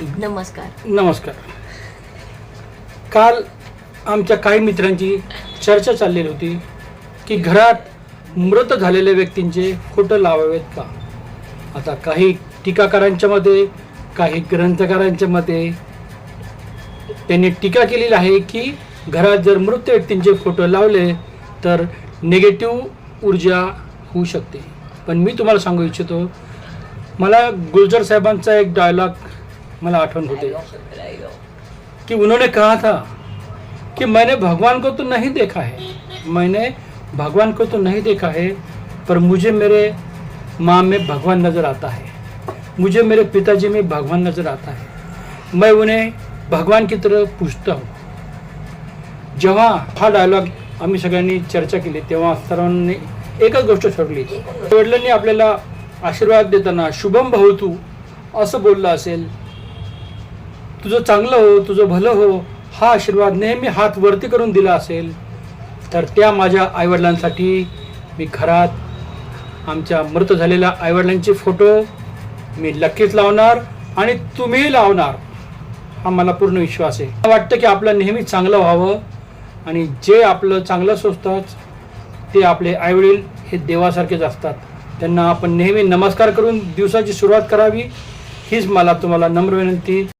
नमस्कार. नमस्कार. काल आमच्या काही मित्रांची चर्चा चाललेली होती की घरात मृत झालेल्या व्यक्तींचे फोटो लावावेत का? आता काही टीकाकारांच्या मते काही ग्रंथकारांच्या मते त्यांनी टीका केलेली आहे की घरात जर मृत व्यक्तींचे फोटो लावले तर निगेटिव्ह ऊर्जा होऊ शकते. पण मी तुम्हाला सांगू इच्छितो मला गुलजार साहेबांचा एक डायलॉग मला आठवण होते. कि उन्होंने कहा था कि मैंने भगवान को तो नहीं देखा है। मैंने भगवान को तो नहीं देखा है पर मुझे मेरे माँ में भगवान नज़र आता है। मुझे मेरे पिताजी में भगवान नज़र आता है। मैं उन्हें भगवान की तरह पूछता हूँ। जेव्हा हा डायलॉग आम्ही सगळ्यांनी चर्चा केली तेव्हा सर्वांनी एकच गोष्ट ठरली वडिलांनी आपल्याला आशीर्वाद देताना शुभम भवतू असं बोललं असेल तुझं चांगलं हो तुझं भलं हो हा आशीर्वाद नेहमी हात वरती करून दिला असेल तर त्या माझ्या आईवडिलांसाठी मी घरात आमच्या मृत झालेल्या आईवडिलांचे फोटो मी नक्कीच लावणार आणि तुम्हीही लावणार हा मला पूर्ण विश्वास आहे. मला वाटतं की आपलं नेहमी चांगलं व्हावं आणि जे आपलं चांगलं सोचतात ते आपले आईवडील हे देवासारखेच असतात. त्यांना आपण नेहमी नमस्कार करून दिवसाची सुरुवात करावी हीच मला तुम्हाला नम्र विनंती.